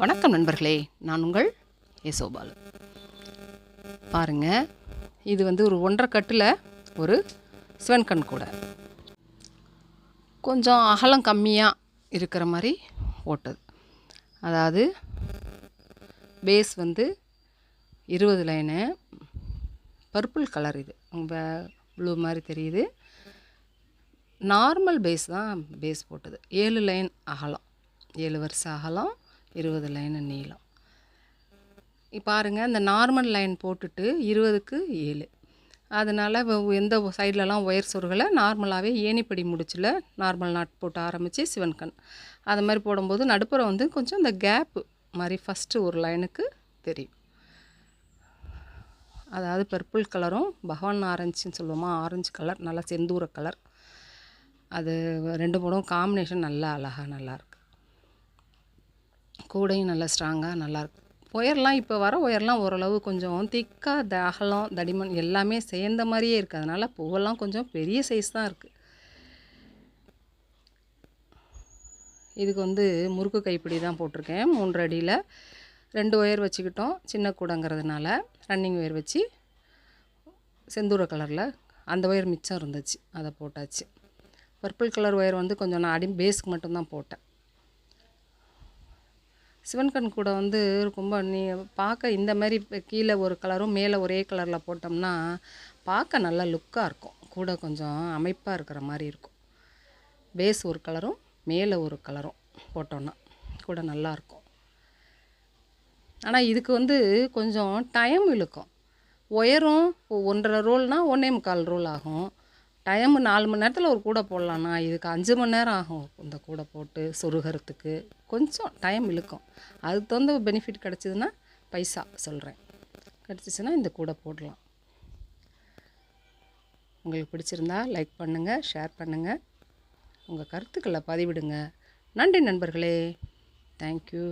வணக்கம் நண்பர்களே. நான் உங்கள் யசோபால் பாருங்க இது வந்து ஒரு ஒன்றரை கட்டில் ஒரு சிவன்கண் கூட. கொஞ்சம் அகலம் கம்மியாக இருக்கிற மாதிரி ஓட்டது. அதாவது பேஸ் வந்து இருபது லைனு பர்பிள் கலர் இது. ப்ளூ மாதிரி தெரியுது. நார்மல் பேஸ் தான் பேஸ் போட்டது. ஏழு லைன் அகலம். ஏழு வருஷம் அகலம். இருபது லைனு நீளம். பாருங்கள் இந்த நார்மல் லைன் போட்டுட்டு இருபதுக்கு ஏழு. அதனால் எந்த சைட்லலாம் ஒயர் சொருகலை நார்மலாகவே ஏணிப்படி முடிச்சில் நார்மல் நாட் போட்டு ஆரம்பித்து சிவன் கண். அது மாதிரி போடும்போது நடுப்புற வந்து கொஞ்சம் இந்த கேப்பு மாதிரி ஃபஸ்ட்டு ஒரு லைனுக்கு தெரியும். அதாவது பர்பிள் கலரும் பகவான் ஆரஞ்சுன்னு சொல்லுவோமா ஆரஞ்சு கலர் நல்லா செந்தூர கலர் அது ரெண்டு மூணும் காம்பினேஷன் நல்லா அழகாக நல்லாயிருக்கு கூடையும் நல்லா ஸ்ட்ராங்காக நல்லாயிருக்கும் ஒயர்லாம் இப்போ வர ஒயர்லாம் ஓரளவு கொஞ்சம் திக்காக த அகலம் தடிமன் எல்லாமே சேர்ந்த மாதிரியே இருக்குது அதனால் பூவெல்லாம் கொஞ்சம் பெரிய சைஸ் தான் இருக்குது இதுக்கு வந்து முறுக்கு கைப்பிடி தான் போட்டிருக்கேன். மூன்று அடியில் ரெண்டு ஒயர் வச்சுக்கிட்டோம். சின்ன கூடங்கிறதுனால ரன்னிங் ஒயர் வச்சு செந்தூர கலரில் அந்த ஒயர் மிச்சம் இருந்துச்சு. அதை போட்டாச்சு. பர்பிள் கலர் ஒயர் வந்து கொஞ்சம் நான் அடி பேஸ்க்கு மட்டும்தான் போட்டேன். சிவன்கண் கூட வந்து ரொம்ப நீ பார்க்க இந்த மாதிரி இப்போ கீழே ஒரு கலரும் மேலே ஒரே கலரில் போட்டோம்னா பார்க்க நல்லா லுக்காக இருக்கும். கூட கொஞ்சம் அமைப்பாக இருக்கிற மாதிரி இருக்கும். பேஸ் ஒரு கலரும் மேலே ஒரு கலரும் போட்டோன்னா கூட நல்லாயிருக்கும் ஆனால் இதுக்கு வந்து கொஞ்சம் டைம் இழுக்கும். ஒயரும் ஒன்றரை ரோல்னால் ஒன்றே முக்கால் ரோல் ஆகும். டைம் நாலு மணி நேரத்தில் ஒரு கூடை போடலான்னா இதுக்கு அஞ்சு மணி நேரம் ஆகும் இந்த கூடை போட்டு சொருகிறதுக்கு. கொஞ்சம் டைம் இழுக்கும். அதுக்கு தகுந்த பெனிஃபிட் கிடச்சிதுன்னா பைசா சொல்கிறேன் கிடச்சிச்சின்னா இந்த கூடை போடலாம். உங்களுக்கு பிடிச்சிருந்தா லைக் பண்ணுங்கள் ஷேர் பண்ணுங்கள் உங்கள் கருத்துக்களை பதிவிடுங்க. நன்றி நண்பர்களே. தேங்க்யூ